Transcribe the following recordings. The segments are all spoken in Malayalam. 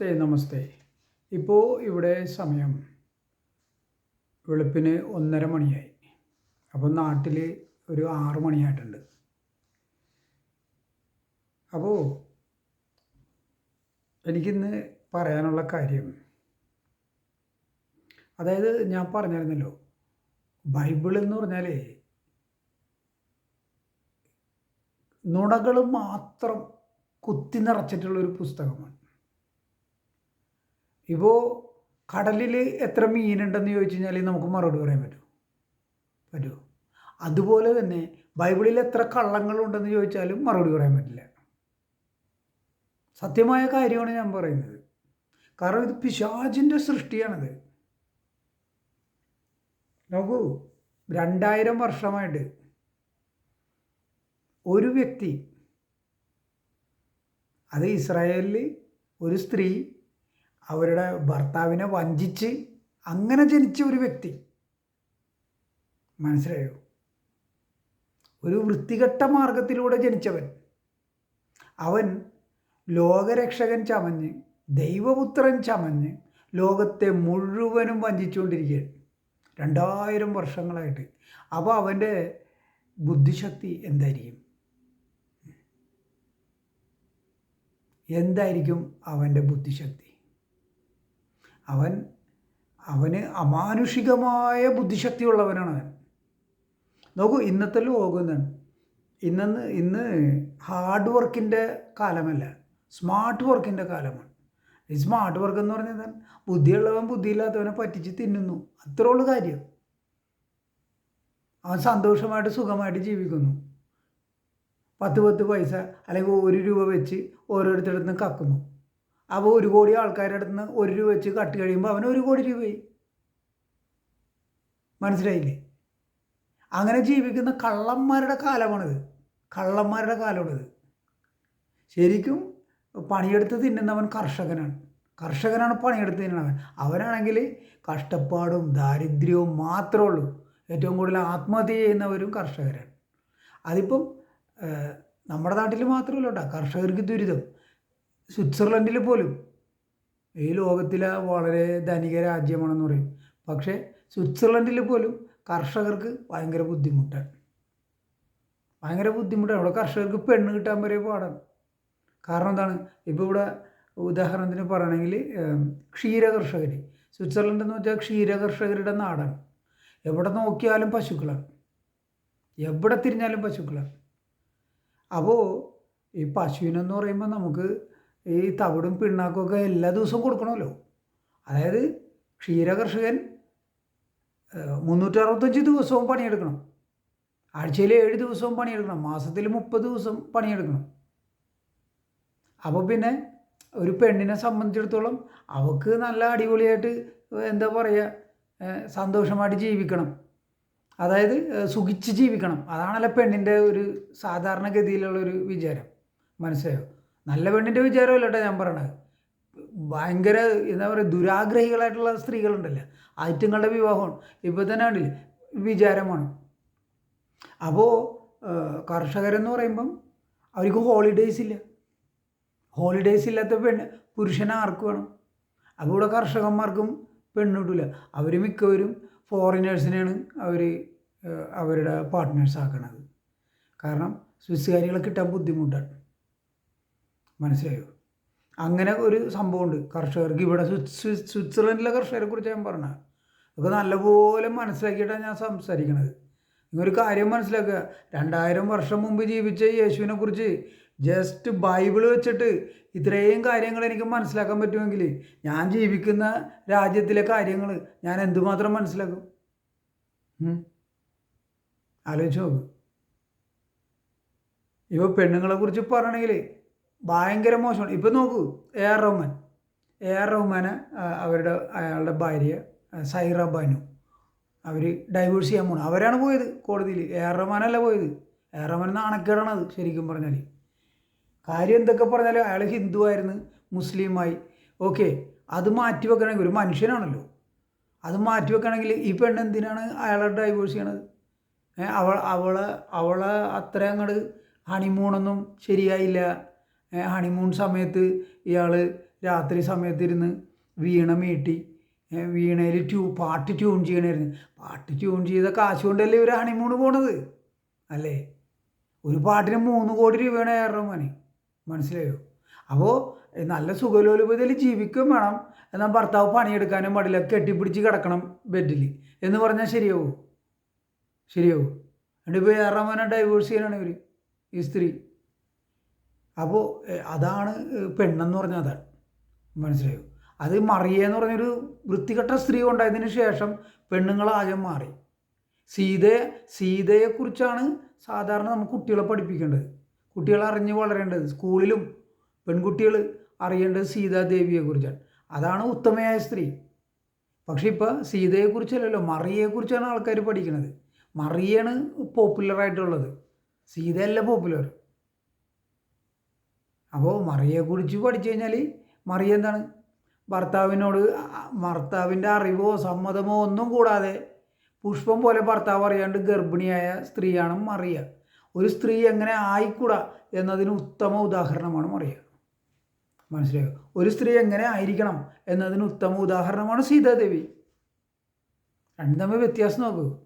നമസ്തേ നമസ്തേ. ഇപ്പോൾ ഇവിടെ സമയം വെളുപ്പിന് ഒന്നര മണിയായി. അപ്പോൾ നാട്ടിൽ ഒരു ആറ് മണിയായിട്ടുണ്ട്. അപ്പോൾ എനിക്കിന്ന് പറയാനുള്ള കാര്യം അതായത് ഞാൻ പറഞ്ഞിരുന്നല്ലോ ബൈബിൾ എന്ന് പറഞ്ഞാൽ നുണകൾ മാത്രം കുത്തി നിറച്ചിട്ടുള്ള ഒരു പുസ്തകമാണ്. ഇപ്പോൾ കടലിൽ എത്ര മീനുണ്ടെന്ന് ചോദിച്ചു കഴിഞ്ഞാൽ നമുക്ക് മറുപടി പറയാൻ പറ്റുമോ? പറ്റുമോ? അതുപോലെ തന്നെ ബൈബിളിൽ എത്ര കള്ളങ്ങളുണ്ടെന്ന് ചോദിച്ചാലും മറുപടി പറയാൻ പറ്റില്ല. സത്യമായ കാര്യമാണ് ഞാൻ പറയുന്നത്. കാരണം ഇത് പിശാചിന്റെ സൃഷ്ടിയാണത്. നോക്കൂ രണ്ടായിരം വർഷമായിട്ട് ഒരു വ്യക്തി അത് ഇസ്രായേലിൽ ഒരു സ്ത്രീ അവരുടെ ഭർത്താവിനെ വഞ്ചിച്ച് അങ്ങനെ ജനിച്ച ഒരു വ്യക്തി. മനസ്സിലായോ? ഒരു വൃത്തികെട്ട മാർഗത്തിലൂടെ ജനിച്ചവൻ. അവൻ ലോകരക്ഷകൻ ചമഞ്ഞ് ദൈവപുത്രൻ ചമഞ്ഞ് ലോകത്തെ മുഴുവനും വഞ്ചിച്ചുകൊണ്ടിരിക്കുകയാണ്. രണ്ടായിരം വർഷങ്ങളായിട്ട്. അപ്പോൾ അവന്റെ ബുദ്ധിശക്തി എന്തായിരിക്കും? എന്തായിരിക്കും അവന്റെ ബുദ്ധിശക്തി? അവൻ അവന് അമാനുഷികമായ ബുദ്ധിശക്തിയുള്ളവനാണ് അവൻ. നോക്കൂ ഇന്നത്തെ ലോകം ഇന്നെന്ന് ഇന്ന് ഹാർഡ് വർക്കിന്റെ കാലമല്ല സ്മാർട്ട് വർക്കിന്റെ കാലമാണ്. ഈ സ്മാർട്ട് വർക്ക് എന്ന് പറഞ്ഞാൽ ബുദ്ധിയുള്ളവൻ ബുദ്ധിയില്ലാത്തവനെ പറ്റിച്ച് തിന്നുന്നു. അത്രേ ഉള്ളൂ കാര്യം. അവൻ സന്തോഷമായിട്ട് സുഖമായിട്ട് ജീവിക്കുന്നു. പത്ത് പത്ത് പൈസ അല്ലെങ്കിൽ ഒരു രൂപ വെച്ച് ഓരോരുത്തരുടെ കക്കുന്നു. അപ്പോൾ ഒരു കോടി ആൾക്കാരുടെ അടുത്ത് നിന്ന് ഒരു രൂപ വെച്ച് കട്ട് കഴിയുമ്പോൾ അവന് ഒരു കോടി രൂപയായി. മനസ്സിലായില്ലേ? അങ്ങനെ ജീവിക്കുന്ന കള്ളന്മാരുടെ കാലമാണിത്. കള്ളന്മാരുടെ കാലമാണിത്. ശരിക്കും പണിയെടുത്ത് തിന്നുന്നവൻ കർഷകനാണ്. കർഷകനാണ് പണിയെടുത്ത് തിന്നണവൻ അവനാണെങ്കിൽ കഷ്ടപ്പാടും ദാരിദ്ര്യവും മാത്രമേ ഉള്ളൂ. ഏറ്റവും കൂടുതൽ ആത്മഹത്യ ചെയ്യുന്നവരും കർഷകരാണ്. അതിപ്പം നമ്മുടെ നാട്ടിൽ മാത്രമല്ല കേട്ടോ. കർഷകർക്ക് ദുരിതം. സ്വിറ്റ്സർലൻഡിൽ പോലും ഈ ലോകത്തിലെ വളരെ ധനിക രാജ്യമാണെന്ന് പറയും. പക്ഷേ സ്വിറ്റ്സർലൻഡിൽ പോലും കർഷകർക്ക് ഭയങ്കര ബുദ്ധിമുട്ടാണ്. ഭയങ്കര ബുദ്ധിമുട്ടാണ്. അവിടെ കർഷകർക്ക് പെണ്ണ് കിട്ടാൻ വരെ പാടാണ്. കാരണം എന്താണ്? ഇപ്പോൾ ഇവിടെ ഉദാഹരണത്തിന് പറയണമെങ്കിൽ ക്ഷീര കർഷകർ സ്വിറ്റ്സർലൻഡ് എന്ന് വെച്ചാൽ ക്ഷീര കർഷകരുടെ നാടാണ്. എവിടെ നോക്കിയാലും പശുക്കളാണ്. എവിടെ തിരിഞ്ഞാലും പശുക്കളാണ്. അപ്പോൾ ഈ പശുവിനെന്ന് പറയുമ്പോൾ നമുക്ക് ഈ തവിടും പിണ്ണാക്കുമൊക്കെ എല്ലാ ദിവസവും കൊടുക്കണമല്ലോ. അതായത് ക്ഷീര കർഷകൻ മുന്നൂറ്ററുപത്തഞ്ച് ദിവസവും പണിയെടുക്കണം. ആഴ്ചയിൽ ഏഴ് ദിവസവും പണിയെടുക്കണം. മാസത്തിൽ മുപ്പത് ദിവസം പണിയെടുക്കണം. അപ്പോൾ പിന്നെ ഒരു പെണ്ണിനെ സംബന്ധിച്ചിടത്തോളം അവൾക്ക് നല്ല അടിപൊളിയായിട്ട് എന്താ പറയുക സന്തോഷമായിട്ട് ജീവിക്കണം. അതായത് സുഖിച്ച് ജീവിക്കണം. അതാണല്ലോ പെണ്ണിന്റെ ഒരു സാധാരണഗതിയിലുള്ള ഒരു വിചാരം. മനസ്സിലായോ? നല്ല പെണ്ണിന്റെ വിചാരമല്ല ഞാൻ പറയണത്. ഭയങ്കര എന്താ പറയുക ദുരാഗ്രഹികളായിട്ടുള്ള സ്ത്രീകളുണ്ടല്ലോ? ആറ്റുങ്ങളുടെ വിവാഹമാണ്. ഇപ്പോൾ തന്നെ ഉണ്ടല്ലേ വിചാരമാണ് അപ്പോൾ കർഷകരെന്ന് പറയുമ്പം അവർക്ക് ഹോളിഡേയ്സ് ഇല്ല. ഹോളിഡേയ്സ് ഇല്ലാത്ത പെണ്ണ് പുരുഷനെ ആർക്ക് വേണം? അപ്പോൾ ഇവിടെ കർഷകന്മാർക്കും പെണ്ണ് കിട്ടില്ല അവർ മിക്കവരും ഫോറിനേഴ്സിനെയാണ് അവർ അവരുടെ പാർട്ട്നേഴ്സ് ആക്കണത്. കാരണം സ്വിസ്സുകാരികളെ കിട്ടാൻ ബുദ്ധിമുട്ടാണ്. മനസ്സിലായോ? അങ്ങനെ ഒരു സംഭവമുണ്ട്. കർഷകർക്ക് ഇവിടെ സ്വിറ്റ്സർലൻഡിലെ കർഷകരെ കുറിച്ച് ഞാൻ പറഞ്ഞത് അതൊക്കെ നല്ലപോലെ മനസ്സിലാക്കിയിട്ടാണ് ഞാൻ സംസാരിക്കണത്. നിങ്ങൊരു കാര്യം മനസ്സിലാക്കുക. രണ്ടായിരം വർഷം മുമ്പ് ജീവിച്ച യേശുവിനെ കുറിച്ച് ജസ്റ്റ് ബൈബിൾ വെച്ചിട്ട് ഇത്രയും കാര്യങ്ങൾ എനിക്ക് മനസ്സിലാക്കാൻ പറ്റുമെങ്കിൽ ഞാൻ ജീവിക്കുന്ന രാജ്യത്തിലെ കാര്യങ്ങൾ ഞാൻ എന്തുമാത്രം മനസ്സിലാക്കും? ആലോചിച്ച് നോക്ക്. ഇപ്പോൾ പെണ്ണുങ്ങളെ കുറിച്ച് പറയണമെങ്കിൽ ഭയങ്കര മോശമാണ്. ഇപ്പം നോക്കൂ A R Rahman. A R റഹ്മാനെ അവരുടെ അയാളുടെ ഭാര്യ സൈറ ബാനു. അവർ ഡൈവേഴ്സ് ചെയ്യാൻ പോകണം അവരാണ് പോയത് കോടതിയിൽ എ ആർ റഹ്മാനല്ല പോയത്. എ ആർ റഹ്മാൻ നാണക്കേടാണത് ശരിക്കും പറഞ്ഞാൽ കാര്യം എന്തൊക്കെ പറഞ്ഞാലും അയാൾ ഹിന്ദു ആയിരുന്നു മുസ്ലിമായി ഓക്കെ അത് മാറ്റി വെക്കണമെങ്കിൽ ഒരു മനുഷ്യനാണല്ലോ. അത് മാറ്റി വെക്കണമെങ്കിൽ ഈ പെണ്ണ് എന്തിനാണ് അയാളെ ഡൈവേഴ്സ് ചെയ്യണത്? അവൾ അവളെ അവളെ അത്ര അങ്ങോട്ട് ഹണിമൂണൊന്നും ശരിയായില്ല. ഹണിമൂൺ സമയത്ത് ഇയാൾ രാത്രി സമയത്തിരുന്ന് വീണ മീട്ടി. വീണയിൽ ട്യൂ പാട്ട് ട്യൂൺ ചെയ്യണമായിരുന്നു പാട്ട് ട്യൂൺ ചെയ്ത കാശ് കൊണ്ടല്ലേ ഇവർ ഹണിമൂണ് പോണത്? അല്ലേ? ഒരു പാട്ടിന് മൂന്ന് കോടി രൂപയാണ് ഏറെ മണി മനസ്സിലായോ? അപ്പോൾ നല്ല സുഖലോലുപതയിൽ ജീവിക്കുകയും വേണം. എന്നാൽ ഭർത്താവ് പണിയെടുക്കാനും പാടില്ല. കെട്ടിപ്പിടിച്ച് കിടക്കണം ബെഡിൽ എന്ന് പറഞ്ഞാൽ ശരിയാവും? ശരിയാവും? എന്നിട്ട് ഇപ്പോൾ ഏറെ മോനെ ഡൈവേഴ്സ് ചെയ്യാനാണ് ഇവർ ഈ സ്ത്രീ. അപ്പോൾ അതാണ് പെണ്ണെന്ന് പറഞ്ഞാൽ അതാണ് മനസ്സിലായോ? അത് മറിയെന്ന് പറഞ്ഞൊരു വൃത്തികെട്ട സ്ത്രീ ഉണ്ടായതിന് ശേഷം പെണ്ണുങ്ങളാകെ മാറി. സീതയെ സീതയെക്കുറിച്ചാണ് സാധാരണ നമുക്ക് കുട്ടികളെ പഠിപ്പിക്കേണ്ടത്. കുട്ടികൾ അറിഞ്ഞ് വളരേണ്ടത്. സ്കൂളിലും പെൺകുട്ടികൾ അറിയേണ്ടത് സീതാദേവിയെക്കുറിച്ചാണ് അതാണ് ഉത്തമയായ സ്ത്രീ. പക്ഷേ ഇപ്പോൾ സീതയെക്കുറിച്ചല്ലല്ലോ മറിയെക്കുറിച്ചാണ് ആൾക്കാർ പഠിക്കുന്നത് മറിയാണ് പോപ്പുലറായിട്ടുള്ളത്. സീതയല്ല പോപ്പുലർ. അപ്പോൾ മറിയെക്കുറിച്ച് പഠിച്ചു കഴിഞ്ഞാൽ മറിയ എന്താണ്? ഭർത്താവിനോട് ഭർത്താവിന്റെ അറിവോ സമ്മതമോ ഒന്നും കൂടാതെ പുഷ്പം പോലെ ഭർത്താവ് അറിയാണ്ട് ഗർഭിണിയായ സ്ത്രീയാണ് മറിയ. ഒരു സ്ത്രീ എങ്ങനെ ആയിക്കൂടാ എന്നതിന് ഉത്തമ ഉദാഹരണമാണ് മറിയ. മനസ്സിലായോ? ഒരു സ്ത്രീ എങ്ങനെ ആയിരിക്കണം എന്നതിന് ഉത്തമ ഉദാഹരണമാണ് സീതാദേവി. രണ്ടും തമ്മിൽ വ്യത്യാസം നോക്കൂ.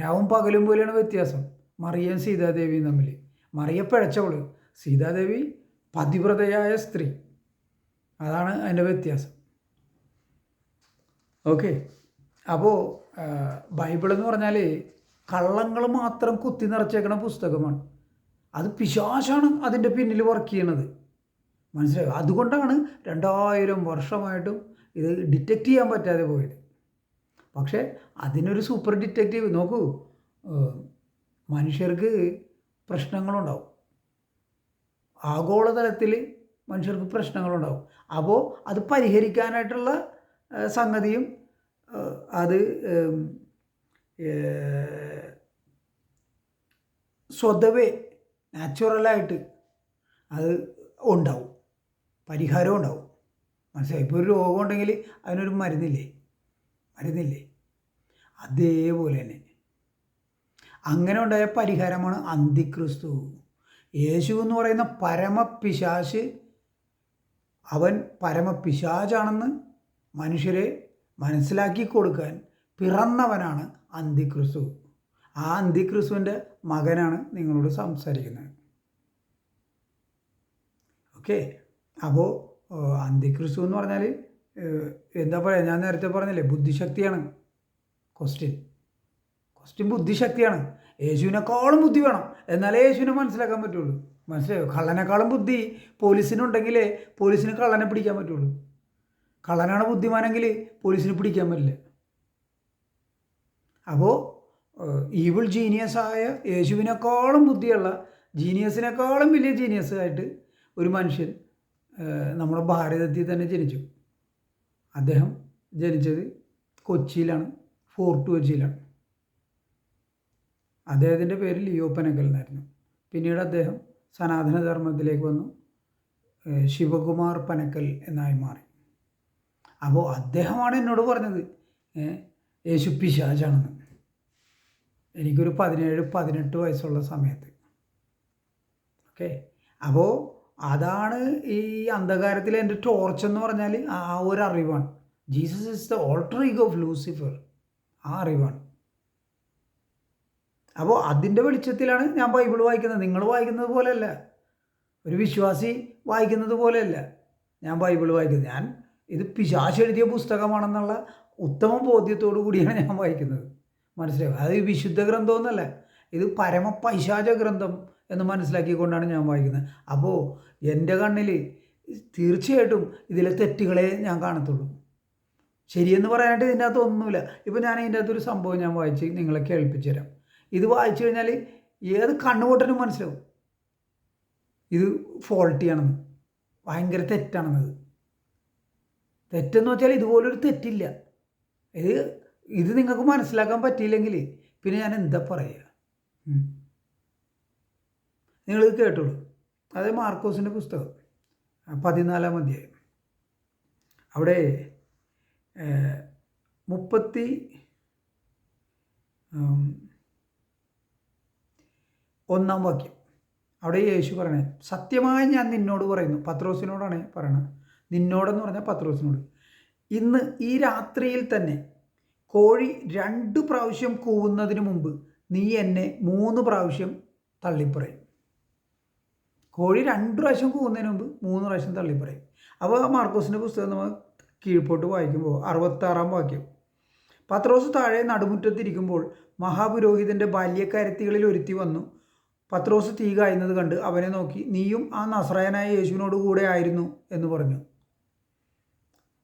രാവും പകലും പോലെയാണ് വ്യത്യാസം. മറിയയും സീതാദേവിയും തമ്മിൽ മറിയ പിഴച്ചവൾ. സീതാദേവി പതിവ്രതയായ സ്ത്രീ. അതാണ് അതിന്റെ വ്യത്യാസം. ഓക്കെ. അപ്പോൾ ബൈബിൾ എന്ന് പറഞ്ഞാൽ കള്ളങ്ങൾ മാത്രം കുത്തി നിറച്ചേക്കണ പുസ്തകമാണ്. അത് പിശാശാണ് അതിന്റെ പിന്നിൽ വർക്ക് ചെയ്യണത്. മനസ്സിലായോ? അതുകൊണ്ടാണ് രണ്ടായിരം വർഷമായിട്ടും ഇത് ഡിറ്റക്റ്റ് ചെയ്യാൻ പറ്റാതെ പോയത്. പക്ഷേ അതിനൊരു സൂപ്പർ ഡിറ്റക്റ്റീവ് നോക്കൂ മനുഷ്യർക്ക് പ്രശ്നങ്ങളുണ്ടാവും. ആഗോളതലത്തിൽ മനുഷ്യർക്ക് പ്രശ്നങ്ങളുണ്ടാവും. അപ്പോൾ അത് പരിഹരിക്കാനായിട്ടുള്ള സംഗതിയും അത് സ്വതവേ നാച്ചുറലായിട്ട് അത് ഉണ്ടാവും. പരിഹാരം ഉണ്ടാവും. മനസ്സിലായി? ഇപ്പോൾ ഒരു രോഗം ഉണ്ടെങ്കിൽ അതിനൊരു മരുന്നില്ലേ? മരുന്നില്ലേ? അതേപോലെ തന്നെ. അങ്ങനെ ഉണ്ടായ പരിഹാരമാണ് അന്തിക്രിസ്തു. യേശു എന്ന് പറയുന്ന പരമപിശാശ് അവൻ പരമപിശാചാണെന്ന് മനുഷ്യരെ മനസ്സിലാക്കി കൊടുക്കാൻ പിറന്നവനാണ് അന്തിക്രിസ്തു. ആ അന്തിക്രിസ്തുവിന്റെ മകനാണ് നിങ്ങളോട് സംസാരിക്കുന്നത്. ഓക്കെ. അപ്പോൾ അന്തിക്രിസ്തു എന്ന് പറഞ്ഞാൽ എന്താ പറയുക ഞാൻ നേരത്തെ പറഞ്ഞില്ലേ ബുദ്ധിശക്തിയാണ്. Question question ബുദ്ധിശക്തിയാണ്. യേശുവിനേക്കാളും ബുദ്ധി വേണം. എന്നാലേ യേശുവിനെ മനസ്സിലാക്കാൻ പറ്റുള്ളൂ. മനസ്സിലായോ? കള്ളനേക്കാളും ബുദ്ധി പോലീസിനുണ്ടെങ്കിലേ പോലീസിന് കള്ളനെ പിടിക്കാൻ പറ്റുള്ളൂ. കള്ളനാണ് ബുദ്ധിമാനെങ്കിൽ പോലീസിന് പിടിക്കാൻ പറ്റില്ല. അപ്പോൾ ഈവിൾ ജീനിയസായ യേശുവിനേക്കാളും ബുദ്ധിയുള്ള ജീനിയസിനേക്കാളും വലിയ ജീനിയസ് ആയിട്ട് ഒരു മനുഷ്യൻ നമ്മുടെ ഭാരതത്തിൽ തന്നെ ജനിച്ചു. അദ്ദേഹം ജനിച്ചത് കൊച്ചിയിലാണ് ഫോർട്ട് കൊച്ചിയിലാണ്. അദ്ദേഹത്തിന്റെ പേര് ലിയോ പനക്കൽ എന്നായിരുന്നു. പിന്നീട് അദ്ദേഹം സനാതനധർമ്മത്തിലേക്ക് വന്നു. ശിവകുമാർ പനക്കൽ എന്നായി മാറി. അപ്പോൾ അദ്ദേഹമാണ് എന്നോട് പറഞ്ഞത്. യേശു പിശാജാണെന്ന് എനിക്കൊരു പതിനേഴ് പതിനെട്ട് വയസ്സുള്ള സമയത്ത്. ഓക്കെ? അപ്പോൾ അതാണ് ഈ അന്ധകാരത്തിൽ എന്റെ ടോർച്ച് എന്ന് പറഞ്ഞാൽ ആ ഒരു അറിവാണ്. Jesus is the alter ego of Lucifer. ആ അറിവാണ്. അപ്പോൾ അതിന്റെ വെളിച്ചത്തിലാണ് ഞാൻ ബൈബിൾ വായിക്കുന്നത്. നിങ്ങൾ വായിക്കുന്നത് പോലെയല്ല. ഒരു വിശ്വാസി വായിക്കുന്നത് പോലെയല്ല. ഞാൻ ബൈബിൾ വായിക്കുന്നത്. ഞാൻ ഇത് പിശാശ് എഴുതിയ പുസ്തകമാണെന്നുള്ള ഉത്തമ ബോധ്യത്തോടു കൂടിയാണ് ഞാൻ വായിക്കുന്നത്. മനസ്സിലാവുക അത് വിശുദ്ധ ഗ്രന്ഥമൊന്നുമല്ല ഇത് പരമ പൈശാച ഗ്രന്ഥം എന്ന് മനസ്സിലാക്കിക്കൊണ്ടാണ് ഞാൻ വായിക്കുന്നത്. അപ്പോൾ എന്റെ കണ്ണിൽ തീർച്ചയായിട്ടും ഇതിലെ തെറ്റുകളെ ഞാൻ കാണത്തുള്ളൂ. ശരിയെന്ന് പറയാനായിട്ട് ഇതിന്റെ അകത്ത് ഒന്നുമില്ല. ഇപ്പോൾ ഞാൻ ഇതിന്റെ അകത്തൊരു സംഭവം ഞാൻ വായിച്ച് നിങ്ങളെ കേൾപ്പിച്ചു തരാം ഇത് വായിച്ചു കഴിഞ്ഞാൽ ഏത് കണ്ണുകൂട്ടനും മനസ്സിലാവും. ഇത് ഫോൾട്ടിയാണെന്ന് ഭയങ്കര തെറ്റാണെന്നത് തെറ്റെന്ന് വെച്ചാൽ ഇതുപോലൊരു തെറ്റില്ല. ഇത് ഇത് നിങ്ങൾക്ക് മനസ്സിലാക്കാൻ പറ്റിയില്ലെങ്കിൽ പിന്നെ ഞാൻ എന്താ പറയുക നിങ്ങൾ കേട്ടോളൂ. അത് മാർക്കോസിന്റെ പുസ്തകം പതിനാലാം അധ്യായം. അവിടെ മുപ്പത്തി ഒന്നാം വാക്യം. അവിടെ യേശു പറയണേ സത്യമായി ഞാൻ നിന്നോട് പറയുന്നു. പത്രോസിനോടാണ് പറയണത്. നിന്നോടെന്ന് പറഞ്ഞാൽ പത്രോസിനോട്. ഇന്ന് ഈ രാത്രിയിൽ തന്നെ കോഴി രണ്ട് പ്രാവശ്യം കൂവുന്നതിന് മുമ്പ് നീ എന്നെ മൂന്ന് പ്രാവശ്യം തള്ളിപ്പറയും. കോഴി രണ്ട് പ്രാവശ്യം കൂവുന്നതിന് മുമ്പ് മൂന്ന് പ്രാവശ്യം തള്ളിപ്പറയും. അപ്പോൾ മാർക്കോസിന്റെ പുസ്തകം നമ്മൾ കീഴ്പോട്ട് വായിക്കുമ്പോൾ അറുപത്താറാം വാക്യം. പത്രോസ് താഴെ നടുമുറ്റത്തിരിക്കുമ്പോൾ മഹാപുരോഹിതന്റെ ബാല്യക്കാരത്തികളിൽ ഒരുത്തി വന്നു. പത്രോസ് തീ കായുന്നത് കണ്ട് അവനെ നോക്കി നീയും ആ നസ്രായനായ യേശുവിനോട് കൂടെ ആയിരുന്നു എന്ന് പറഞ്ഞു.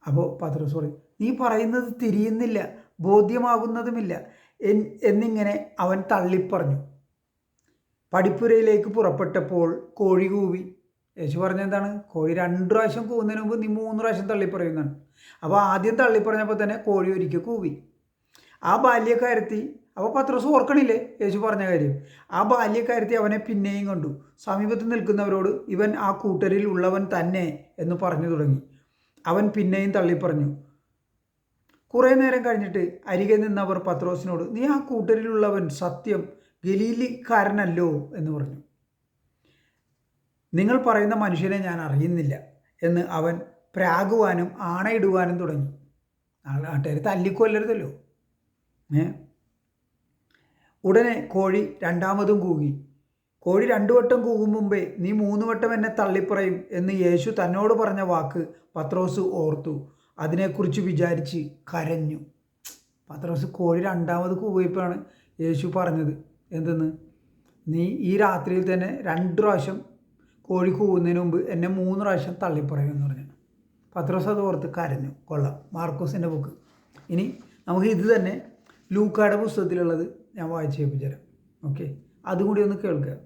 അപ്പോൾ പത്രോസ് പറയും നീ പറയുന്നത് തിരിയുന്നില്ല ബോധ്യമാകുന്നതുമില്ല എന്നിങ്ങനെ അവൻ തള്ളിപ്പറഞ്ഞു. പടിപ്പുരയിലേക്ക് പുറപ്പെട്ടപ്പോൾ കോഴി കൂവി. യേശു പറഞ്ഞെന്താണ് കോഴി രണ്ട് പ്രാവശ്യം കൂവുന്നതിന് മുമ്പ് നീ മൂന്ന് പ്രാവശ്യം തള്ളിപ്പറയുന്നതാണ്. അപ്പോൾ ആദ്യം തള്ളിപ്പറഞ്ഞപ്പോൾ തന്നെ കോഴി ഒരിക്കൽ കൂവി. ആ ബാല്യക്കാരത്തി അപ്പോൾ പത്രോസ് ഓർക്കണില്ലേ? യേശു പറഞ്ഞ കാര്യം. ആ ബാല്യക്കാരത്തി അവനെ പിന്നെയും കണ്ടു. സമീപത്ത് നിൽക്കുന്നവരോട് ഇവൻ ആ കൂട്ടരിൽ ഉള്ളവൻ തന്നെ എന്ന് പറഞ്ഞു തുടങ്ങി. അവൻ പിന്നെയും തള്ളിപ്പറഞ്ഞു. കുറേ നേരം കഴിഞ്ഞിട്ട് അരികെ നിന്നവർ പത്രോസിനോട് നീ ആ കൂട്ടരിലുള്ളവൻ സത്യം ഗലീലിക്കാരനല്ലോ എന്ന് പറഞ്ഞു. നിങ്ങൾ പറയുന്ന മനുഷ്യനെ ഞാൻ അറിയുന്നില്ല എന്ന് അവൻ പ്രാകുവാനും ആണയിടുവാനും തുടങ്ങി. നാട്ടുകാർ തല്ലിക്കൊല്ലരുതല്ലോ. ഏ? ഉടനെ കോഴി രണ്ടാമതും കൂകി. കോഴി രണ്ടു വട്ടം കൂകും മുമ്പേ നീ മൂന്ന് വട്ടം എന്നെ തള്ളിപ്പറയും എന്ന് യേശു തന്നോട് പറഞ്ഞ വാക്ക് പത്രോസ് ഓർത്തു. അതിനെക്കുറിച്ച് വിചാരിച്ച് കരഞ്ഞു. പത്രോസ് കോഴി രണ്ടാമത് കൂകിയപ്പോഴാണ് യേശു പറഞ്ഞത് എന്തെന്ന്? നീ ഈ രാത്രിയിൽ തന്നെ രണ്ട് പ്രാവശ്യം കോഴി കൂകുന്നതിന് മുമ്പ് എന്നെ മൂന്ന് പ്രാവശ്യം തള്ളിപ്പറയും എന്ന് പറഞ്ഞു. പത്രോസ് അത് ഓർത്ത് കരഞ്ഞു. കൊള്ളാം. മാർക്കോസിന്റെ ബുക്ക്. ഇനി നമുക്ക് ഇത് തന്നെ ലൂക്കായുടെ പുസ്തകത്തിലുള്ളത് ഞാൻ വായിച്ചു കേൾപ്പിച്ചു തരാം ഓക്കെ അതും കൂടി ഒന്ന് കേൾക്കുക.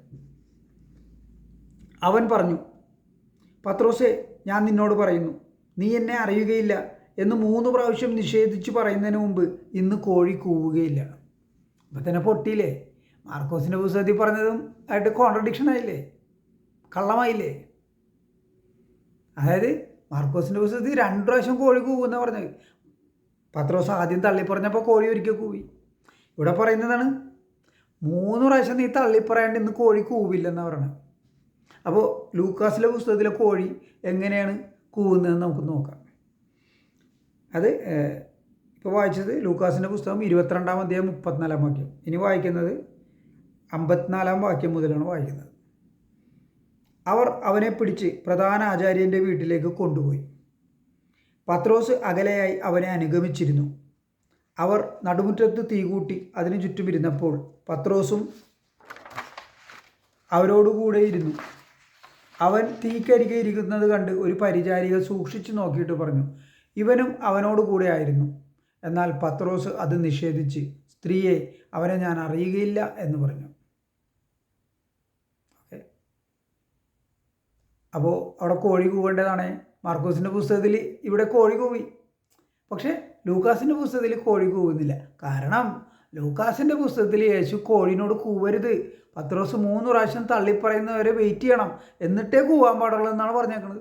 അവൻ പറഞ്ഞു പത്രോസെ ഞാൻ നിന്നോട് പറയുന്നു നീ എന്നെ അറിയുകയില്ല എന്ന് മൂന്ന് പ്രാവശ്യം നിഷേധിച്ച് പറയുന്നതിന് മുമ്പ് ഇന്ന് കോഴി കൂവുകയില്ല. അപ്പം തന്നെ പൊട്ടിയില്ലേ? മാർക്കോസിന്റെ പുസ്തകത്തിൽ പറഞ്ഞതും ആയിട്ട് കോൺട്രഡിക്ഷൻ ആയില്ലേ? കള്ളമായില്ലേ? അതായത് മാർക്കോസിന്റെ പുസ്തകത്തിൽ രണ്ട് പ്രാവശ്യം കോഴി കൂവെന്ന് പറഞ്ഞത്. പത്രോസ് ആദ്യം തള്ളി പറഞ്ഞപ്പോൾ കോഴി ഒരിക്കൽ കൂവി. ഇവിടെ പറയുന്നതാണ് മൂന്ന് പ്രാവശ്യം നീ തള്ളിപ്പറയാണ്ട് ഇന്ന് കോഴി കൂവില്ലെന്ന് പറയണത് അപ്പോൾ ലൂക്കാസിലെ പുസ്തകത്തിലെ കോഴി എങ്ങനെയാണ് കൂവുന്നതെന്ന് നമുക്ക് നോക്കാം. അത് ഇപ്പോൾ വായിച്ചത് ലൂക്കാസിന്റെ പുസ്തകം ഇരുപത്തിരണ്ടാം അധ്യായം മുപ്പത്തിനാലാം വാക്യം. ഇനി വായിക്കുന്നത് അമ്പത്തിനാലാം വാക്യം മുതലാണ് വായിക്കുന്നത്. അവർ അവനെ പിടിച്ച് പ്രധാന ആചാര്യന്റെ വീട്ടിലേക്ക് കൊണ്ടുപോയി. പത്രോസ് അകലെയായി അവനെ അനുഗമിച്ചിരുന്നു. അവർ നടുമുറ്റത്ത് തീകൂട്ടി അതിനു ചുറ്റും ഇരുന്നപ്പോൾ പത്രോസും അവരോടുകൂടെ ഇരുന്നു. അവൻ തീക്കരികെ ഇരിക്കുന്നത് കണ്ട് ഒരു പരിചാരിക സൂക്ഷിച്ചു നോക്കിയിട്ട് പറഞ്ഞു ഇവനും അവനോട് കൂടെ ആയിരുന്നു. എന്നാൽ പത്രോസ് അത് നിഷേധിച്ച് സ്ത്രീയെ അവനെ ഞാൻ അറിയുകയില്ല എന്ന് പറഞ്ഞു. അപ്പോൾ അവിടെ കോഴി കൂവേണ്ടതാണ്. മാർക്കോസിന്റെ പുസ്തകത്തിൽ ഇവിടെ കോഴി കൂവി. പക്ഷേ ലൂക്കാസിന്റെ പുസ്തകത്തിൽ കോഴി കൂവുന്നില്ല. കാരണം ലൂക്കാസിന്റെ പുസ്തകത്തിൽ യേശു കോഴിനോട് കൂവരുത്. പത്ത് ദിവസം മൂന്ന് പ്രാവശ്യം തള്ളിപ്പറയുന്നവരെ വെയിറ്റ് ചെയ്യണം. എന്നിട്ടേ കൂവാൻ പാടുള്ളൂ എന്നാണ് പറഞ്ഞേക്കുന്നത്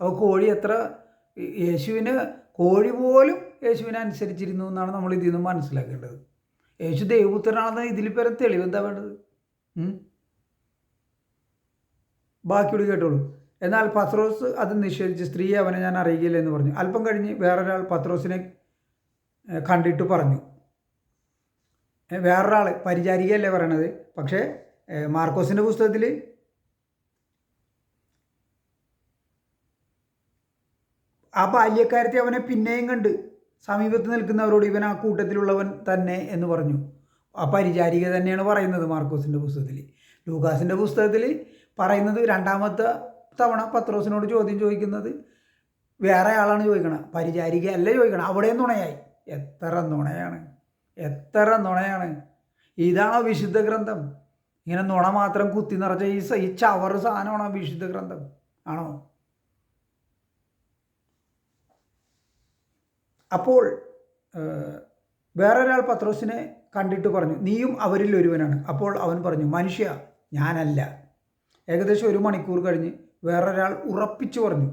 അപ്പോൾ കോഴി എത്ര? യേശുവിന് കോഴി പോലും യേശുവിനെ അനുസരിച്ചിരുന്നു എന്നാണ് നമ്മൾ ഇതിൽ നിന്ന് മനസ്സിലാക്കേണ്ടത്. യേശു ദൈവപുത്രനാണെന്ന് ഇതിൽ പേരെ തെളിവ് എന്താ വേണ്ടത്? ബാക്കിയോട് കേട്ടോളൂ. എന്നാൽ പത്രോസ് അത് നിഷേധിച്ച് സ്ത്രീയെ അവനെ ഞാൻ അറിയുകയില്ല എന്ന് പറഞ്ഞു. അല്പം കഴിഞ്ഞ് വേറൊരാൾ പത്രോസിനെ കണ്ടിട്ട് പറഞ്ഞു. വേറൊരാൾ പരിചാരികയല്ലേ പറയണത്? പക്ഷേ മാർക്കോസിന്റെ പുസ്തകത്തിൽ ആ ബാല്യക്കാരത്തെ അവനെ പിന്നെയും കണ്ട് സമീപത്ത് നിൽക്കുന്നവരോട് ഇവൻ ആ കൂട്ടത്തിലുള്ളവൻ തന്നെ എന്ന് പറഞ്ഞു. ആ പരിചാരിക തന്നെയാണ് പറയുന്നത് മാർക്കോസിന്റെ പുസ്തകത്തിൽ ലൂക്കാസിന്റെ പുസ്തകത്തിൽ പറയുന്നത് രണ്ടാമത്തെ തവണ പത്രോസിനോട് ചോദ്യം ചോദിക്കുന്നത് വേറെ ആളാണ് ചോദിക്കണം പരിചാരിക അല്ല ചോദിക്കണം അവിടെയും നുണയായി. എത്ര നുണയാണ് എത്ര നുണയാണ്. ഇതാണോ വിശുദ്ധ ഗ്രന്ഥം. ഇങ്ങനെ നുണ മാത്രം കുത്തി നിറച്ച ഈ ഈ ചവറ് സാധനമാണോ വിശുദ്ധ ഗ്രന്ഥം? ആണോ? അപ്പോൾ വേറൊരാൾ പത്രോസിനെ കണ്ടിട്ട് പറഞ്ഞു നീയും അവരിൽ ഒരുവനാണ്. അപ്പോൾ അവൻ പറഞ്ഞു മനുഷ്യ ഞാനല്ല. ഏകദേശം ഒരു മണിക്കൂർ കഴിഞ്ഞ് വേറൊരാൾ ഉറപ്പിച്ചു പറഞ്ഞു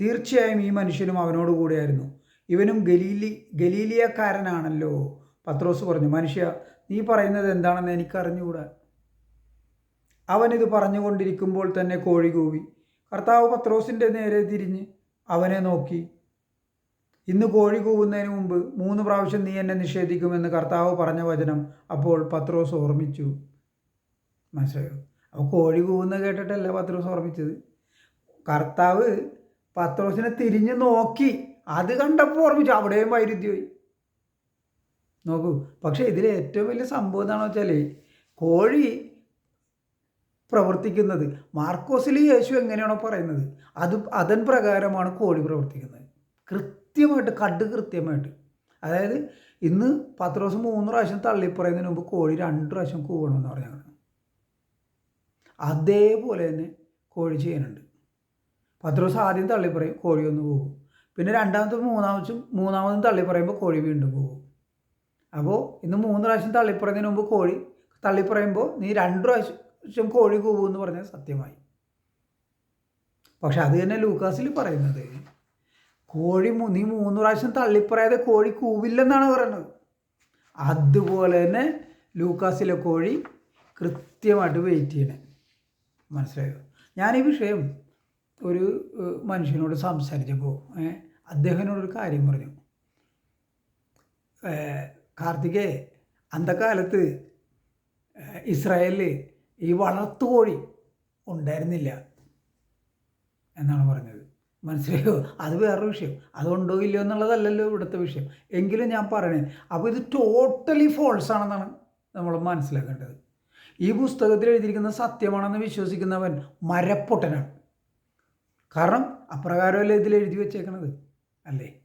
തീർച്ചയായും ഈ മനുഷ്യനും അവനോട് കൂടെയായിരുന്നു. ഇവനും ഗലീലി ഗലീലിയക്കാരനാണല്ലോ. പത്രോസ് പറഞ്ഞു മനുഷ്യ നീ പറയുന്നത് എന്താണെന്ന് എനിക്കറിഞ്ഞുകൂടാ അവനിത് പറഞ്ഞുകൊണ്ടിരിക്കുമ്പോൾ തന്നെ കോഴി കൂവി. കർത്താവ് പത്രോസിന്റെ നേരെ തിരിഞ്ഞ് അവനെ നോക്കി. ഇന്ന് കോഴി കൂവുന്നതിന് മുമ്പ് മൂന്ന് പ്രാവശ്യം നീ എന്നെ നിഷേധിക്കുമെന്ന് കർത്താവ് പറഞ്ഞ വചനം അപ്പോൾ പത്രോസ് ഓർമ്മിച്ചു. മനസ്സിലായോ? അപ്പോൾ കോഴി കൂവുന്നത് കേട്ടിട്ടല്ല പത്രോസ് ഓർമ്മിച്ചത്? കർത്താവ് പത്രോസിനെ തിരിഞ്ഞ് നോക്കി. അത് കണ്ടപ്പോൾ ഓർമ്മിച്ചു അവിടെയും വൈരുദ്ധ്യമായി. നോക്കൂ പക്ഷേ ഇതിൽ ഏറ്റവും വലിയ സംഭവം എന്താണെന്ന് വെച്ചാൽ കോഴി പ്രവർത്തിക്കുന്നത് മാർക്കോസിൽ യേശു എങ്ങനെയാണോ പറയുന്നത് അത് അതൻ പ്രകാരമാണ് കോഴി പ്രവർത്തിക്കുന്നത്. കൃത്യമായിട്ട് കട് കൃത്യമായിട്ട്. അതായത് ഇന്ന് പത്ത് ദിവസം മൂന്ന് പ്രാവശ്യം തള്ളി പറയുന്നതിന് മുമ്പ് കോഴി രണ്ട് പ്രാവശ്യം കൂവണമെന്ന് പറഞ്ഞാൽ അതേപോലെ തന്നെ കോഴി ചെയ്യാനുണ്ട്. പത്ത് ദിവസം ആദ്യം തള്ളിപ്പറയും കോഴി ഒന്ന് പോകും പിന്നെ രണ്ടാമത്തെ മൂന്നാമതും മൂന്നാമതും തള്ളിപ്പറയുമ്പോൾ കോഴി വീണ്ടും പോകും അപ്പോൾ ഇന്ന് മൂന്ന് പ്രാവശ്യം തള്ളിപ്പറയുന്നതിന് മുമ്പ് കോഴി തള്ളിപ്പറയുമ്പോൾ നീ രണ്ട് പ്രാവശ്യം കോഴി കൂവും എന്ന് പറഞ്ഞാൽ സത്യമായി. പക്ഷെ അത് തന്നെ ലൂക്കാസിൽ പറയുന്നത്. കോഴി നീ മൂന്ന് പ്രാവശ്യം തള്ളിപ്പറയാതെ കോഴി കൂവില്ലെന്നാണ് പറയുന്നത്. അതുപോലെ തന്നെ ലൂക്കാസിലെ കോഴി കൃത്യമായിട്ട് വെയിറ്റ് ചെയ്യണേ. മനസ്സിലായോ? ഞാൻ ഈ വിഷയം ഒരു മനുഷ്യനോട് സംസാരിച്ചപ്പോൾ ഏഹ്, അദ്ദേഹത്തിനോടൊരു കാര്യം പറഞ്ഞു. കാർത്തികേ അന്തക്കാലത്ത് ഇസ്രായേലിൽ ഈ വളർത്തുകോഴി ഉണ്ടായിരുന്നില്ല എന്നാണ് പറഞ്ഞത്. മനസ്സിലായോ? അത് വേറൊരു വിഷയം. അതുണ്ടോ ഇല്ലയോ എന്നുള്ളതല്ലല്ലോ ഇവിടുത്തെ വിഷയം. എങ്കിലും ഞാൻ പറയണേ അപ്പോൾ ഇത് ടോട്ടലി ഫോൾസ് ആണെന്നാണ് നമ്മൾ മനസ്സിലാക്കേണ്ടത്. ഈ പുസ്തകത്തിൽ എഴുതിയിരിക്കുന്ന സത്യമാണെന്ന് വിശ്വസിക്കുന്നവൻ മരപ്പൊട്ടനാണ്. കാരണം അപ്രകാരമല്ലേ ഇതിൽ എഴുതി വെച്ചേക്കണത്? അല്ലേ?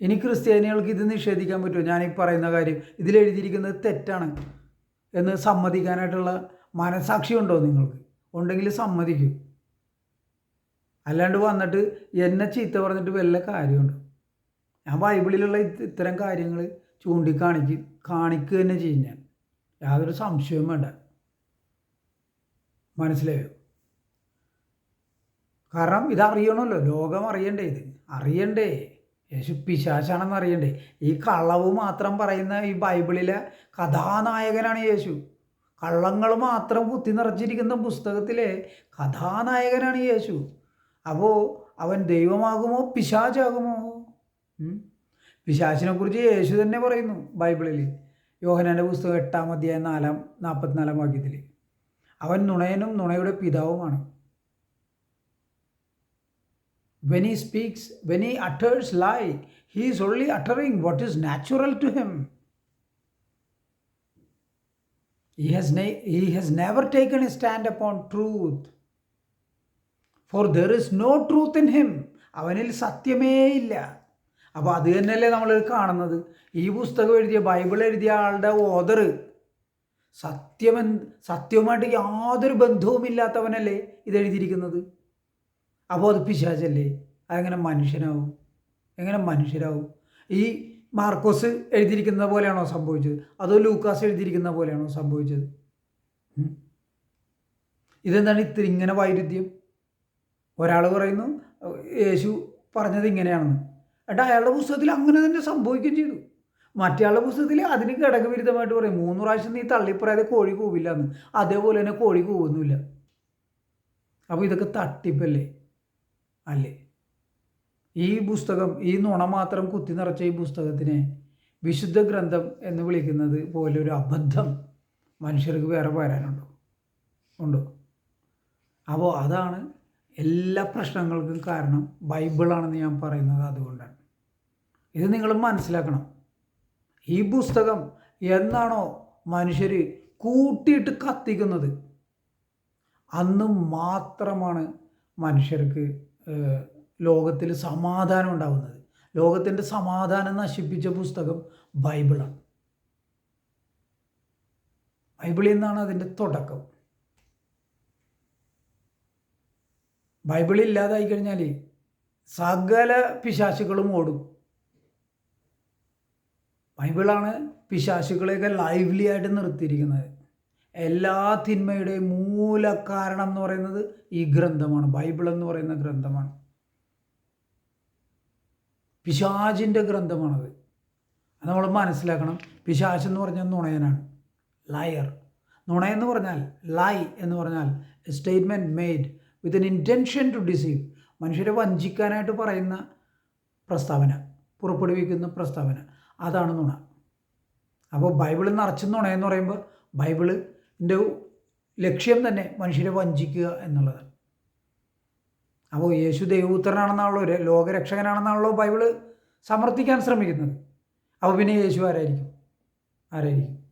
ഇനി ക്രിസ്ത്യാനികൾക്ക് ഇത് നിഷേധിക്കാൻ പറ്റുമോ? ഞാനീ പറയുന്ന കാര്യം ഇതിലെഴുതിയിരിക്കുന്നത് തെറ്റാണ് എന്ന് സമ്മതിക്കാനായിട്ടുള്ള മനസാക്ഷി ഉണ്ടോ നിങ്ങൾക്ക്? ഉണ്ടെങ്കിൽ സമ്മതിക്കും. അല്ലാണ്ട് വന്നിട്ട് എന്നെ ചീത്ത പറഞ്ഞിട്ട് വല്ല കാര്യമുണ്ട്? ഞാൻ ബൈബിളിലുള്ള ഇത് ഇത്തരം കാര്യങ്ങൾ ചൂണ്ടിക്കാണിക്കും കാണിക്കുക തന്നെ ചെയ്യും ഞാൻ. യാതൊരു സംശയവും വേണ്ട. മനസ്സിലായോ? കാരണം ഇതറിയണമല്ലോ ലോകം അറിയണ്ടേ ഇത്. അറിയണ്ടേ. യേശു പിശാശാണെന്ന് അറിയണ്ടേ. ഈ കളവ് മാത്രം പറയുന്ന ഈ ബൈബിളിലെ കഥാനായകനാണ് യേശു. കള്ളങ്ങൾ മാത്രം കുത്തി നിറച്ചിരിക്കുന്ന പുസ്തകത്തിലെ കഥാനായകനാണ് യേശു. അപ്പോൾ അവൻ ദൈവമാകുമോ പിശാചാകുമോ? പിശാചിനെക്കുറിച്ച് പിശാചിനെ കുറിച്ച് യേശു തന്നെ പറയുന്നു ബൈബിളിൽ യോഹനാന്റെ പുസ്തകം എട്ടാം അധ്യായം നാലാം നാൽപ്പത്തിനാലാം വാക്യത്തിൽ അവൻ നുണയനും നുണയുടെ പിതാവുമാണ്. When he speaks, when he utters lie, he is only uttering what is natural to him. He has, ne- he has never taken a stand upon truth. For there is no truth in him. അവനിൽ സത്യമേ ഇല്ല അപ്പോൾ അത് തന്നെയല്ലേ നമ്മൾ കാണുന്നത് ഈ പുസ്തകം എഴുതിയ ബൈബിൾ എഴുതിയ ആളുടെ ഓദർ സത്യം സത്യവുമായിട്ട് യാതൊരു ബന്ധവുമില്ലാത്തവനല്ലേ ഇത് എഴുതിയിരിക്കുന്നത് അപ്പോൾ അത് പിശാചല്ലേ അതെങ്ങനെ മനുഷ്യനാവും? എങ്ങനെ മനുഷ്യരാവും? ഈ മാർക്കോസ് എഴുതിയിരിക്കുന്ന പോലെയാണോ സംഭവിച്ചത്? അതോ ലൂക്കാസ് എഴുതിയിരിക്കുന്ന പോലെയാണോ സംഭവിച്ചത്. ഇതെന്താണ് ഇത്ര ഇങ്ങനെ വൈരുദ്ധ്യം? ഒരാൾ പറയുന്നു യേശു പറഞ്ഞത് ഇങ്ങനെയാണെന്ന്. എന്നിട്ട് അയാളുടെ പുസ്തകത്തിൽ അങ്ങനെ തന്നെ സംഭവിക്കുകയും ചെയ്തു. മറ്റയാളുടെ പുസ്തകത്തിൽ അതിന് ഘടകവിരുദ്ധമായിട്ട് പറയും മൂന്ന് പ്രാവശ്യം നീ തള്ളിപ്പറയാതെ കോഴി കൂവില്ല എന്ന്. അതേപോലെ തന്നെ കോഴി കൂവുന്നില്ല അപ്പോൾ ഇതൊക്കെ തട്ടിപ്പല്ലേ? അല്ലേ? ഈ പുസ്തകം ഈ നുണ മാത്രം കുത്തി നിറച്ച ഈ പുസ്തകത്തിനെ വിശുദ്ധ ഗ്രന്ഥം എന്ന് വിളിക്കുന്നത് പോലെ ഒരു അബദ്ധം മനുഷ്യർക്ക് വേറെ വരാനുണ്ടോ ഉണ്ടോ? അപ്പോൾ അതാണ് എല്ലാ പ്രശ്നങ്ങൾക്കും കാരണം ബൈബിളാണെന്ന് ഞാൻ പറയുന്നത് അതുകൊണ്ടാണ്. ഇത് നിങ്ങൾ മനസ്സിലാക്കണം. ഈ പുസ്തകം എന്നാണോ മനുഷ്യർ കൂട്ടിയിട്ട് കത്തിക്കുന്നത്? അന്ന് മാത്രമാണ് മനുഷ്യർക്ക് ലോകത്തിൽ സമാധാനം ഉണ്ടാകുന്നത് ലോകത്തിന്റെ സമാധാനം നശിപ്പിച്ച പുസ്തകം ബൈബിളാണ്. ബൈബിളിൽ നിന്നാണ് അതിന്റെ തുടക്കം. ബൈബിൾ ഇല്ലാതായി കഴിഞ്ഞാൽ സകല പിശാശുക്കളും ഓടും. ബൈബിളാണ് പിശാശുക്കളെയൊക്കെ ലൈവ്ലി ആയിട്ട് നിർത്തിയിരിക്കുന്നത്. എല്ലാ തിന്മയുടെയും മൂലകാരണം എന്ന് പറയുന്നത് ഈ ഗ്രന്ഥമാണ് ബൈബിൾ എന്ന് പറയുന്ന ഗ്രന്ഥമാണ്. പിശാചിന്റെ ഗ്രന്ഥമാണത്. അത് നമ്മൾ മനസ്സിലാക്കണം. പിശാച് എന്ന് പറഞ്ഞാൽ നുണയനാണ് ലയർ നുണയെന്ന് പറഞ്ഞാൽ ലൈ എന്ന് പറഞ്ഞാൽ statement made with an intention to deceive മനുഷ്യരെ വഞ്ചിക്കാനായിട്ട് പറയുന്ന പ്രസ്താവന പുറപ്പെടുവിക്കുന്ന പ്രസ്താവന. അതാണ് നുണ. അപ്പോൾ ബൈബിളിൽ നിറച്ച് നുണയെന്ന് പറയുമ്പോൾ ബൈബിളിന്റെ ലക്ഷ്യം തന്നെ മനുഷ്യരെ വഞ്ചിക്കുക എന്നുള്ളതാണ് അപ്പോൾ യേശു ദൈവപുത്രനാണെന്നാണല്ലോ ലോകരക്ഷകനാണെന്നാണല്ലോ ബൈബിൾ സമർത്ഥിക്കാൻ ശ്രമിക്കുന്നത്. അപ്പോൾ പിന്നെ യേശു ആരായിരിക്കും? ആരായിരിക്കും?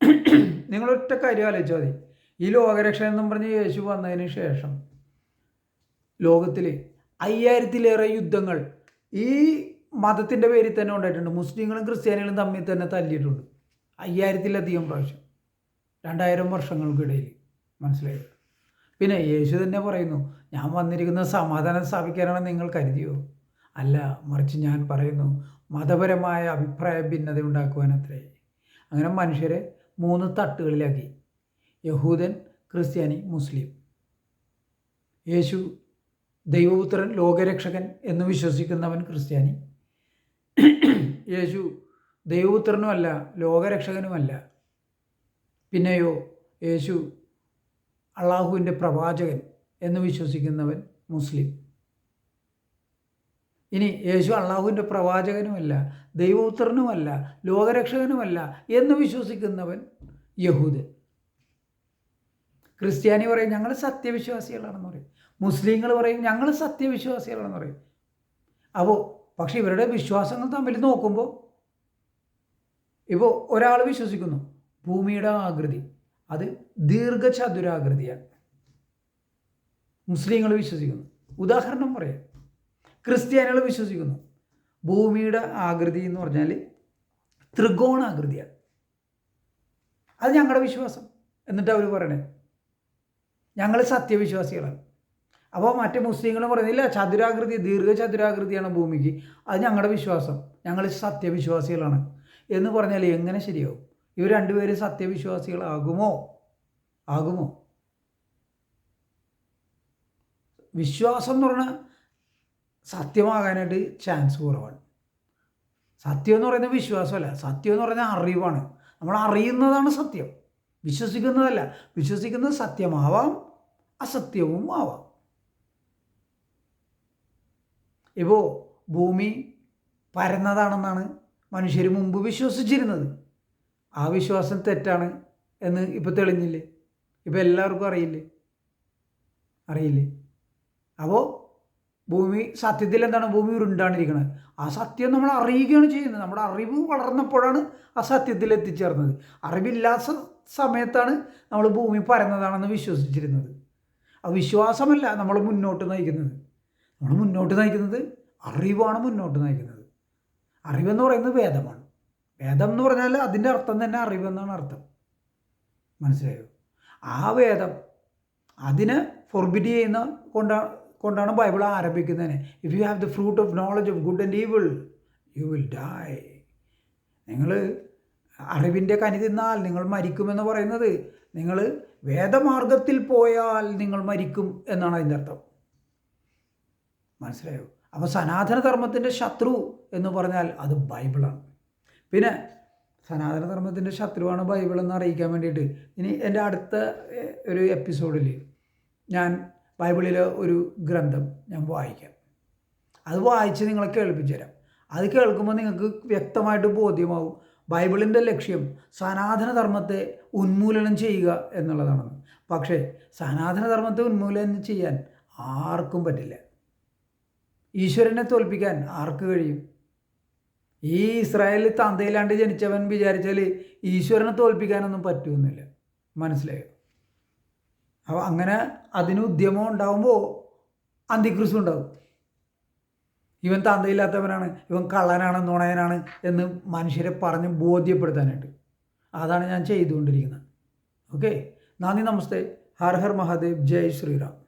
നിങ്ങളൊറ്റ കാര്യം ആലോചിച്ചാൽ മതി. ഈ ലോകരക്ഷകൻ എന്നും പറഞ്ഞ് യേശു വന്നതിന് ശേഷം ലോകത്തിൽ അയ്യായിരത്തിലേറെ യുദ്ധങ്ങൾ ഈ മതത്തിന്റെ പേരിൽ തന്നെ ഉണ്ടായിട്ടുണ്ട്. മുസ്ലിങ്ങളും ക്രിസ്ത്യാനികളും തമ്മിൽ തന്നെ തല്ലിയിട്ടുണ്ട്. അയ്യായിരത്തിലധികം പ്രാവശ്യം. രണ്ടായിരം വർഷങ്ങൾക്കിടയിൽ. മനസ്സിലായി? പിന്നെ യേശു തന്നെ പറയുന്നു ഞാൻ വന്നിരിക്കുന്ന സമാധാനം സ്ഥാപിക്കാനാണ് നിങ്ങൾ കരുതിയോ? അല്ല മറിച്ച് ഞാൻ പറയുന്നു മതപരമായ അഭിപ്രായ ഭിന്നത ഉണ്ടാക്കുവാനത്രേ. അങ്ങനെ മനുഷ്യരെ മൂന്ന് തട്ടുകളിലാക്കി. യഹൂദൻ ക്രിസ്ത്യാനി മുസ്ലിം. യേശു ദൈവപുത്രൻ ലോകരക്ഷകൻ എന്ന് വിശ്വസിക്കുന്നവൻ ക്രിസ്ത്യാനി. യേശു ദൈവപുത്രനുമല്ല ലോകരക്ഷകനുമല്ല. പിന്നെയോ യേശു അള്ളാഹുവിന്റെ പ്രവാചകൻ എന്ന് വിശ്വസിക്കുന്നവൻ മുസ്ലിം. ഇനി യേശു അള്ളാഹുവിന്റെ പ്രവാചകനുമല്ല ദൈവപുത്രനുമല്ല ലോകരക്ഷകനുമല്ല എന്ന് വിശ്വസിക്കുന്നവൻ യഹൂദൻ. ക്രിസ്ത്യാനി പറയും ഞങ്ങൾ സത്യവിശ്വാസികളാണെന്ന് പറയും. മുസ്ലിങ്ങൾ പറയും ഞങ്ങൾ സത്യവിശ്വാസികളാണെന്ന് പറയും. അപ്പോൾ പക്ഷേ ഇവരുടെ വിശ്വാസങ്ങൾ തമ്മിൽ നോക്കുമ്പോൾ ഇപ്പോൾ ഒരാൾ വിശ്വസിക്കുന്നു ഭൂമിയുടെ ആകൃതി അത് ദീർഘചതുരാകൃതിയാണ്. മുസ്ലിങ്ങൾ വിശ്വസിക്കുന്നു. ഉദാഹരണം പറയാം. ക്രിസ്ത്യാനികൾ വിശ്വസിക്കുന്നു. ഭൂമിയുടെ ആകൃതി എന്ന് പറഞ്ഞാൽ ത്രികോണാകൃതിയാണ്. അത് ഞങ്ങളുടെ വിശ്വാസം. എന്നിട്ട് അവർ പറയണേ ഞങ്ങൾ സത്യവിശ്വാസികളാണ്. അപ്പോൾ മറ്റേ മുസ്ലിങ്ങൾ പറയുന്നില്ല ചതുരാകൃതി ദീർഘചതുരാകൃതിയാണ് ഭൂമിക്ക്. അത് ഞങ്ങളുടെ വിശ്വാസം. ഞങ്ങൾ സത്യവിശ്വാസികളാണ്. എന്ന് പറഞ്ഞാൽ എങ്ങനെ ശരിയാവും? ഇവർ രണ്ടുപേരും സത്യവിശ്വാസികളാകുമോ? ആകുമോ? വിശ്വാസം എന്ന് പറഞ്ഞാൽ സത്യമാകാനായിട്ട് ചാൻസ് കുറവാണ്. സത്യം എന്ന് പറയുന്നത് വിശ്വാസമല്ല. സത്യം എന്ന് പറഞ്ഞാൽ അറിവാണ്. നമ്മൾ അറിയുന്നതാണ് സത്യം. വിശ്വസിക്കുന്നതല്ല. വിശ്വസിക്കുന്നത് സത്യമാവാം അസത്യവും ആവാം. ഇപ്പോൾ ഭൂമി പരന്നതാണെന്നാണ് മനുഷ്യർ മുമ്പ് വിശ്വസിച്ചിരുന്നത്. ആ വിശ്വാസം തെറ്റാണ് എന്ന് ഇപ്പോൾ തെളിഞ്ഞില്ലേ? ഇപ്പോൾ എല്ലാവർക്കും അറിയില്ലേ? അറിയില്ലേ? അപ്പോൾ ഭൂമി സത്യത്തിൽ എന്താണ് ഭൂമി ഉരുണ്ടാണ്ടിരിക്കുന്നത് ആ സത്യം നമ്മൾ അറിയുകയാണ് ചെയ്യുന്നത്. നമ്മുടെ അറിവ് വളർന്നപ്പോഴാണ് ആ സത്യത്തിൽ എത്തിച്ചേർന്നത്. അറിവില്ലാത്ത സമയത്താണ് നമ്മൾ ഭൂമി പരന്നതാണെന്ന് വിശ്വസിച്ചിരുന്നത്. ആ വിശ്വാസമല്ല നമ്മൾ മുന്നോട്ട് നയിക്കുന്നത്. നമ്മൾ മുന്നോട്ട് നയിക്കുന്നത് അറിവാണ് മുന്നോട്ട് നയിക്കുന്നത്. അറിവെന്ന് പറയുന്നത് വേദമാണ്. വേദം എന്ന് പറഞ്ഞാൽ അതിന്റെ അർത്ഥം തന്നെ അറിവെന്നാണ് അർത്ഥം. മനസ്സിലായോ? ആ വേദം അതിന് ഫോർബിഡ് ചെയ്യുന്ന കൊണ്ടാണ് കൊണ്ടാണ് ബൈബിൾ ആരംഭിക്കുന്നതിന്. If you have the fruit of knowledge of good and evil you will die നിങ്ങൾ അറിവിന്റെ കനി തിന്നാൽ നിങ്ങൾ മരിക്കുമെന്ന് പറയുന്നത് നിങ്ങൾ വേദമാർഗത്തിൽ പോയാൽ നിങ്ങൾ മരിക്കും എന്നാണ് അതിന്റെ അർത്ഥം. മനസ്സിലായോ? അപ്പോൾ സനാതനധർമ്മത്തിന്റെ ശത്രു എന്ന് പറഞ്ഞാൽ അത് ബൈബിളാണ്. പിന്നെ സനാതന ധർമ്മത്തിന്റെ ശത്രുവാണ് ബൈബിൾ എന്ന് അറിയിക്കാൻ വേണ്ടിയിട്ട്. ഇനി എന്റെ അടുത്ത ഒരു എപ്പിസോഡിൽ ഞാൻ ബൈബിളിലെ ഒരു ഗ്രന്ഥം ഞാൻ വായിക്കാം. അത് വായിച്ച് നിങ്ങളെ കേൾപ്പിച്ചു തരാം. അത് കേൾക്കുമ്പോൾ നിങ്ങൾക്ക് വ്യക്തമായിട്ട് ബോധ്യമാവും ബൈബിളിന്റെ ലക്ഷ്യം സനാതന ധർമ്മത്തെ ഉന്മൂലനം ചെയ്യുക എന്നുള്ളതാണെന്ന്. പക്ഷേ സനാതന ധർമ്മത്തെ ഉന്മൂലനം ചെയ്യാൻ ആർക്കും പറ്റില്ല. ഈശ്വരനെ തോൽപ്പിക്കാൻ ആർക്ക് കഴിയും? ഈ ഇസ്രായേലിൽ തന്തയിലാണ്ട് ജനിച്ചവൻ വിചാരിച്ചാൽ ഈശ്വരനെ തോൽപ്പിക്കാനൊന്നും പറ്റുമെന്നില്ല മനസ്സിലായോ? അപ്പോൾ അങ്ങനെ അതിന് ഉദ്യമം ഉണ്ടാകുമ്പോൾ അന്തിക്രിസ്തു ഉണ്ടാവും. ഇവൻ തന്തയില്ലാത്തവനാണ് ഇവൻ കള്ളനാണ് നുണയനാണ് എന്ന് മനുഷ്യരെ പറഞ്ഞ് ബോധ്യപ്പെടുത്താനായിട്ട്. അതാണ് ഞാൻ ചെയ്തുകൊണ്ടിരിക്കുന്നത്. ഓക്കെ? നന്ദി നമസ്തേ. ഹർ ഹർ മഹാദേവ്. ജയ് ശ്രീറാം.